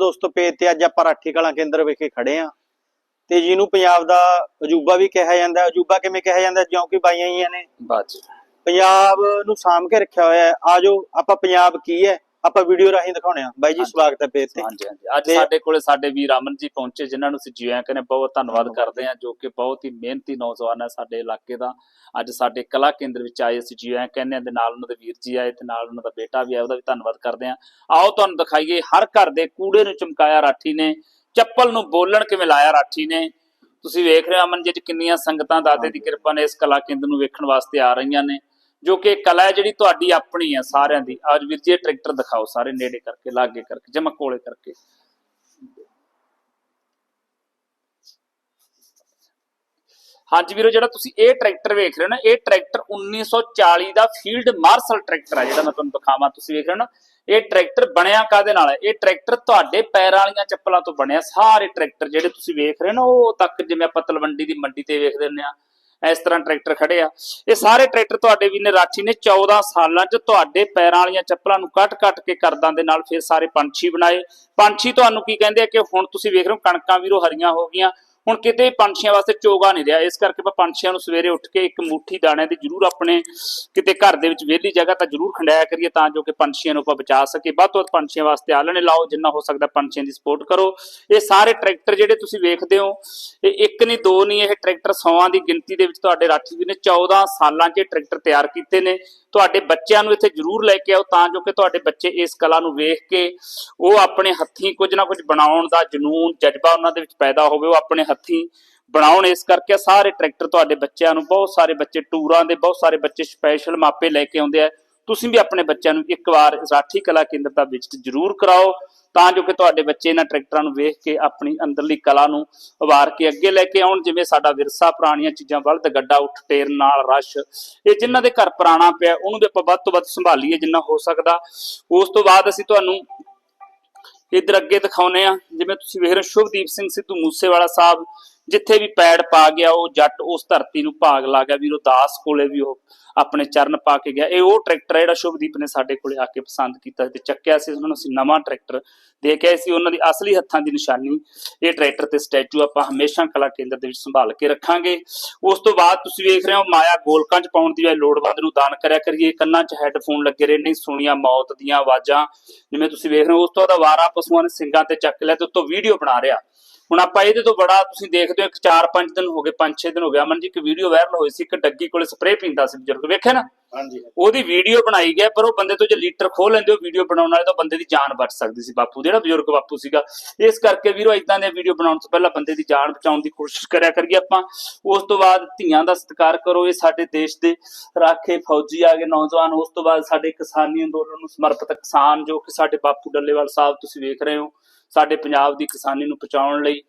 ਦੋਸਤੋ ਪੇਜ ਤੇ ਅੱਜ ਆਪਾਂ ਰਾਠੀ ਕਲਾਂ ਕੇਂਦਰ ਵਿਖੇ ਖੜੇ ਆ। ਤੇ ਜਿਹਨੂੰ ਪੰਜਾਬ ਦਾ ਅਜੂਬਾ ਵੀ ਕਿਹਾ ਜਾਂਦਾ। ਅਜੂਬਾ ਕਿਵੇਂ ਕਿਹਾ ਜਾਂਦਾ? ਕਿਉਂਕਿ ਬਾਈਆਂ ਹੀ ਨੇ। ਬਾਜ ਪੰਜਾਬ ਨੂੰ ਸਾਂਭ ਕੇ ਰੱਖਿਆ ਹੋਇਆ ਹੈ। ਆਜੋ ਆਪਾਂ ਪੰਜਾਬ ਕੀ ਹੈ? ਆਪਾਂ ਵੀਡੀਓ ਰਾਹੀਂ ਦਿਖਾਉਣੇ ਆ। ਬਾਈ ਜੀ। ਸਵਾਗਤ ਹੈ ਪੇਜ ਤੇ ਹਾਂਜੀ ਹਾਂਜੀ। ਅੱਜ ਸਾਡੇ ਕੋਲੇ ਸਾਡੇ ਵੀਰ ਅਮਨ ਜੀ ਪਹੁੰਚੇ ਜਿਨ੍ਹਾਂ ਨੂੰ ਅਸੀਂ ਜੀਆਂ ਕਹਿੰਦੇ ਬਹੁਤ ਧੰਨਵਾਦ ਕਰਦੇ ਹਾਂ ਜੋ ਕਿ ਬਹੁਤ ਹੀ ਮਿਹਨਤੀ ਨੌਜਵਾਨ ਹੈ ਸਾਡੇ ਇਲਾਕੇ ਦਾ। ਅੱਜ ਸਾਡੇ ਕਲਾ ਕੇਂਦਰ ਵਿੱਚ ਆਏ ਅਸੀਂ ਜੀਆਂ ਕਹਿੰਦੇ ਹਾਂ ਦੇ ਨਾਲ ਉਹਨਾਂ ਦੇ ਵੀਰ ਜੀ ਆਏ ਤੇ ਨਾਲ ਉਹਨਾਂ ਦਾ ਬੇਟਾ ਵੀ ਆਇਆ ਉਹਦਾ ਵੀ ਧੰਨਵਾਦ ਕਰਦੇ ਹਾਂ। ਆਓ ਤੁਹਾਨੂੰ ਦਿਖਾਈਏ ਹਰ ਘਰ ਦੇ ਕੂੜੇ ਨੂੰ ਚਮਕਾਇਆ ਰਾਠੀ ਨੇ ਚੱਪਲ ਨੂੰ ਬੋਲਣ ਕਿਵੇਂ ਲਾਇਆ ਰਾਠੀ ਨੇ। ਤੁਸੀਂ ਵੇਖ ਰਹੇ ਹੋ ਅਮਨ ਜੀ ਕਿੰਨੀਆਂ ਸੰਗਤਾਂ ਦਾਤੇ ਦੀ ਕਿਰਪਾ ਨੇ ਇਸ ਕਲਾ ਕੇਂਦਰ ਨੂੰ ਵੇਖਣ ਵਾਸਤੇ ਆ ਰਹੀਆਂ ਨੇ। ਜੋ ਕਿ ਕਲਾ ਹੈ ਜਿਹੜੀ ਤੁਹਾਡੀ ਆਪਣੀ ਹੈ ਸਾਰਿਆਂ ਦੀ। ਅੱਜ ਵੀਰ ਜੀ, ਇਹ ਟਰੈਕਟਰ ਦਿਖਾਓ ਸਾਰੇ ਨੇੜੇ ਕਰਕੇ, ਲਾਗੇ ਕਰਕੇ ਜਮਾ ਕੋਲੇ ਕਰਕੇ। ਹਾਂਜੀ ਵੀਰੋ, ਜਿਹੜਾ ਤੁਸੀਂ ਇਹ ਟਰੈਕਟਰ ਵੇਖ ਰਹੇ ਹੋ ਨਾ, ਇਹ ਟਰੈਕਟਰ 1940 ਦਾ ਫੀਲਡ ਮਾਰਸ਼ਲ ਟਰੈਕਟਰ ਆ ਜਿਹੜਾ ਮੈਂ ਤੁਹਾਨੂੰ ਦਿਖਾਵਾਂ। ਤੁਸੀਂ ਵੇਖ ਰਹੇ ਹੋ ਨਾ, ਇਹ ਟਰੈਕਟਰ ਬਣਿਆ ਕਾਦੇ ਨਾਲ ਹੈ ਇਹ ਟਰੈਕਟਰ ਤੁਹਾਡੇ ਪੈਰਾਂ ਵਾਲੀਆਂ ਚੱਪਲਾਂ ਤੋਂ ਬਣਿਆ। ਸਾਰੇ ਟਰੈਕਟਰ ਜਿਹੜੇ ਤੁਸੀਂ ਵੇਖ ਰਹੇ ਹੋ ਨਾ, ਉਹ ਤੱਕ ਜਿਵੇਂ ਆਪਾਂ ਤਲਵੰਡੀ ਦੀ ਮੰਡੀ ਤੇ ਵੇਖਦੇ ਹੁੰਦੇ ਆ ਇਸ ਤਰ੍ਹਾਂ ਟਰੈਕਟਰ ਖੜੇ ਆ। ਇਹ ਸਾਰੇ ਟਰੈਕਟਰ ਤੁਹਾਡੇ ਵੀ ਨੇ ਰਾਠੀ ਨੇ। 14 ਸਾਲਾਂ 'ਚ ਤੁਹਾਡੇ ਪੈਰਾਂ ਵਾਲੀਆਂ ਚੱਪਲਾਂ ਨੂੰ ਕੱਟ-ਕੱਟ ਕੇ ਕਰਦਾਂ ਦੇ ਨਾਲ ਫਿਰ ਸਾਰੇ ਪੰਛੀ ਬਣਾਏ। ਪੰਛੀ ਤੁਹਾਨੂੰ ਕੀ ਕਹਿੰਦੇ ਆ ਕਿ ਹੁਣ ਤੁਸੀਂ ਵੇਖ ਰਹੇ ਹੋ ਕਣਕਾਂ ਵੀਰੋ ਹਰੀਆਂ ਹੋ ਗਈਆਂ। ਹੁਣ ਕਿਤੇ ਪੰਛੀਆਂ ਵਾਸਤੇ ਚੋਗਾ ਨਹੀਂ ਰਿਹਾ। ਇਸ ਕਰਕੇ ਆਪਾਂ ਪੰਛੀਆਂ ਨੂੰ ਸਵੇਰੇ ਉੱਠ ਕੇ ਇੱਕ ਮੁੱਠੀ ਦਾਣੇ ਦੀ ਜ਼ਰੂਰ ਆਪਣੇ ਕਿਤੇ ਘਰ ਦੇ ਵਿੱਚ ਵਿਹਲੀ ਜਗ੍ਹਾ ਤਾਂ ਜ਼ਰੂਰ ਖੰਡਾਇਆ ਕਰੀਏ ਤਾਂ ਜੋ ਕਿ ਪੰਛੀਆਂ ਨੂੰ ਆਪਾਂ ਬਚਾ ਸਕੀਏ। ਵੱਧ ਤੋਂ ਵੱਧ ਪੰਛੀਆਂ ਵਾਸਤੇ ਆਲਣੇ ਲਾਓ, ਜਿੰਨਾ ਹੋ ਸਕਦਾ ਪੰਛੀਆਂ ਦੀ ਸਪੋਰਟ ਕਰੋ। ਇਹ ਸਾਰੇ ਟਰੈਕਟਰ ਜਿਹੜੇ ਤੁਸੀਂ ਵੇਖਦੇ ਹੋ, ਇਹ ਇੱਕ ਨਹੀਂ, ਦੋ ਨਹੀਂ, ਇਹ ਟਰੈਕਟਰ ਸੌਆਂ ਦੀ ਗਿਣਤੀ ਦੇ ਵਿੱਚ ਤੁਹਾਡੇ ਰਾਠੀ ਵੀ ਨੇ। 14 ਸਾਲਾਂ 'ਚ ਇਹ ਟਰੈਕਟਰ ਤਿਆਰ ਕੀਤੇ ਨੇ। ਤੁਹਾਡੇ ਬੱਚਿਆਂ ਨੂੰ ਇੱਥੇ ਜ਼ਰੂਰ ਲੈ ਕੇ ਆਓ ਤਾਂ ਜੋ ਕਿ ਤੁਹਾਡੇ ਬੱਚੇ ਇਸ ਕਲਾ ਨੂੰ ਵੇਖ ਕੇ ਉਹ ਆਪਣੇ ਹੱਥੀਂ ਕੁਝ ਨਾ ਕੁਝ ਬਣਾਉਣ ਦਾ ਜਨੂਨ, ਜਜ਼ਬਾ ਉਹਨਾਂ ਦੇ ਵਿੱਚ ਪੈਦਾ ਹੋਵੇ। ਉਹ ਆਪਣੇ ਹੱਥੀਂ ਬਣਾਉਣ। ਇਸ ਕਰਕੇ ਸਾਰੇ ਟਰੈਕਟਰ ਤੁਹਾਡੇ ਬੱਚਿਆਂ ਨੂੰ, ਬਹੁਤ ਸਾਰੇ ਬੱਚੇ ਟੂਰਾਂ ਦੇ, ਬਹੁਤ ਸਾਰੇ ਬੱਚੇ ਸਪੈਸ਼ਲ ਮਾਪੇ ਲੈ ਕੇ ਆਉਂਦੇ ਆ। ਤੁਸੀਂ ਵੀ ਆਪਣੇ ਬੱਚਿਆਂ ਨੂੰ ਇੱਕ ਵਾਰ ਰਾਠੀ ਕਲਾ ਕੇਂਦਰ ਦਾ ਵਿਜ਼ਿਟ ਜ਼ਰੂਰ ਕਰਾਓ, ਤਾਂ ਜੋ ਕਿ ਤੁਹਾਡੇ ਬੱਚੇ ਇਹਨਾਂ ਟਰੈਕਟਰਾਂ ਨੂੰ ਵੇਖ ਕੇ ਆਪਣੀ ਅੰਦਰਲੀ ਕਲਾ ਨੂੰ ਉਭਾਰ ਕੇ ਅੱਗੇ ਲੈ ਕੇ ਆਉਣ। ਜਿਵੇਂ ਸਾਡਾ ਵਿਰਸਾ ਪੁਰਾਣੀਆਂ ਚੀਜ਼ਾਂ ਬਲਦ ਗੱਡਾ ਉੱਠ, ਟੇਰ, ਨਾਲ ਰਸ਼, ਇਹ ਜਿਨ੍ਹਾਂ ਦੇ ਘਰ ਪੁਰਾਣਾ ਪਿਆ, ਉਹਨੂੰ ਵੀ ਆਪਾਂ ਵੱਧ ਤੋਂ ਵੱਧ ਸੰਭਾਲੀਏ ਜਿੰਨਾ ਹੋ ਸਕਦਾ। ਉਸ ਤੋਂ ਬਾਅਦ ਅਸੀਂ ਤੁਹਾਨੂੰ ਇਧਰ ਅੱਗੇ ਦਿਖਾਉਨੇ ਆ ਜਿਵੇਂ ਤੁਸੀਂ ਵੇਖ ਰਹੇ ਹੋ ਸ਼ੁਭਦੀਪ ਸਿੰਘ ਸਿੱਧੂ ਮੂਸੇਵਾਲਾ ਸਾਹਿਬ ਜਿੱਥੇ ਵੀ ਪੈੜ ਪਾ ਗਿਆ, ਉਹ ਜੱਟ ਉਸ ਧਰਤੀ ਨੂੰ ਭਾਗ ਲਾ ਗਿਆ, ਵੀਰੋ ਦਾਸ ਕੋਲੇ ਵੀ ਉਹ ਆਪਣੇ ਚਰਨ ਪਾ ਕੇ ਗਿਆ। ਇਹ ਉਹ ਟਰੈਕਟਰ ਹੈ ਜਿਹੜਾ ਸ਼ੁਭਦੀਪ ਨੇ ਸਾਡੇ ਕੋਲੇ ਆ ਕੇ ਪਸੰਦ ਕੀਤਾ ਤੇ ਚੱਕਿਆ ਸੀ, ਉਹਨਾਂ ਨੂੰ ਅਸੀਂ ਨਵਾਂ ਟਰੈਕਟਰ ਦੇ ਕੇ ਆਏ ਸੀ। ਉਹਨਾਂ ਦੀ ਅਸਲੀ ਹੱਥਾਂ ਦੀ ਨਿਸ਼ਾਨੀ, ਇਹ ਟਰੈਕਟਰ ਤੇ ਸਟੈਚੂ ਆਪਾਂ ਹਮੇਸ਼ਾ ਕਲਾ ਕੇਂਦਰ ਦੇ ਵਿੱਚ ਸੰਭਾਲ ਕੇ ਰੱਖਾਂਗੇ। ਉਸ ਤੋਂ ਬਾਅਦ ਤੁਸੀਂ ਵੇਖ ਰਹੇ ਹੋ, ਮਾਇਆ ਗੋਲਕਾਂ 'ਚ ਪਾਉਣ ਦੀ ਬਜਾਏ ਲੋੜਵੰਦ ਨੂੰ ਦਾਨ ਕਰਿਆ ਕਰੀਏ। ਕੰਨਾਂ 'ਚ ਹੈੱਡਫੋਨ ਲੱਗੇ ਰਹੇ ਨਹੀਂ ਸੁਣੀਆਂ ਮੌਤ ਦੀਆਂ ਆਵਾਜ਼ਾਂ। ਜਿਵੇਂ ਤੁਸੀਂ ਵੇਖ ਰਹੇ ਹੋ, ਉਸ ਤੋਂ ਬਾਅਦ ਵਾਰਾ ਪਸ਼ੂਆਂ ਨੇ ਸਿੰਘਾਂ ਤੇ ਚੱਕ ਲਿਆ ਤੇ ਉੱਤੋਂ ਵੀਡੀਓ ਬਣਾ ਰਿਹਾ। ਹੁਣ ਆਪਾਂ ਇਹਦੇ ਤੋਂ ਬੜਾ ਤੁਸੀਂ ਦੇਖਦੇ ਹੋ, ਇੱਕ 4-5 ਦਿਨ ਹੋ ਗਏ 5-6 ਦਿਨ ਹੋ ਗਿਆ ਅਮਨ ਜੀ, ਇੱਕ ਵੀਡੀਓ ਵਾਇਰਲ ਹੋਈ ਸੀ, ਇੱਕ ਡੱਗੀ ਕੋਲੇ ਸਪਰੇਅ ਪੀਂਦਾ ਸੀ ਬਜ਼ੁਰਗ। ਵੇਖਿਆ ਨਾ? ਹਾਂਜੀ। ਉਹਦੀ ਵੀਡੀਓ ਬਣਾਈ ਗਿਆ ਪਰ ਉਹ ਬੰਦੇ ਤੋਂ ਜੇ ਲੀਟਰ ਖੋਹ ਲੈਂਦੇ ਉਹ ਵੀਡੀਓ ਬਣਾਉਣ ਵਾਲੇ ਤਾਂ ਬੰਦੇ ਦੀ ਜਾਨ ਬਚ ਸਕਦੀ ਸੀ। ਬਾਪੂ ਜਿਹੜਾ ਬਜ਼ੁਰਗ ਬਾਪੂ ਸੀਗਾ, ਇਸ ਕਰਕੇ ਵੀਰੋ ਇਦਾਂ ਦੀਆਂ ਵੀਡੀਓ ਬਣਾਉਣ ਤੋਂ ਪਹਿਲਾਂ ਬੰਦੇ ਦੀ ਜਾਨ ਬਚਾਉਣ ਦੀ ਕੋਸ਼ਿਸ਼ ਕਰਿਆ ਕਰੀਏ ਆਪਾਂ। ਉਸ ਤੋਂ ਬਾਅਦ ਧੀਆਂ ਦਾ ਸਤਿਕਾਰ ਕਰੋ, ਇਹ ਸਾਡੇ ਦੇਸ਼ ਦੇ ਰਾਖੇ ਫੌਜੀ ਆ ਗਏ ਨੌਜਵਾਨ। ਉਸ ਤੋਂ ਬਾਅਦ ਸਾਡੇ ਕਿਸਾਨੀ ਅੰਦੋਲਨ ਨੂੰ ਸਮਰਪਿਤ ਕਿਸਾਨ, ਜੋ ਕਿ ਸਾਡੇ ਬਾਪੂ ਡੱਲੇਵਾਲ ਸਾਹਿਬ ਤੁਸੀਂ ਵੇਖ ਰਹੇ ਹੋ, ਸਾਡੇ ਪੰਜਾਬ ਦੀ ਕਿਸਾਨੀ ਨੂੰ ਬਚਾਉਣ ਲਈ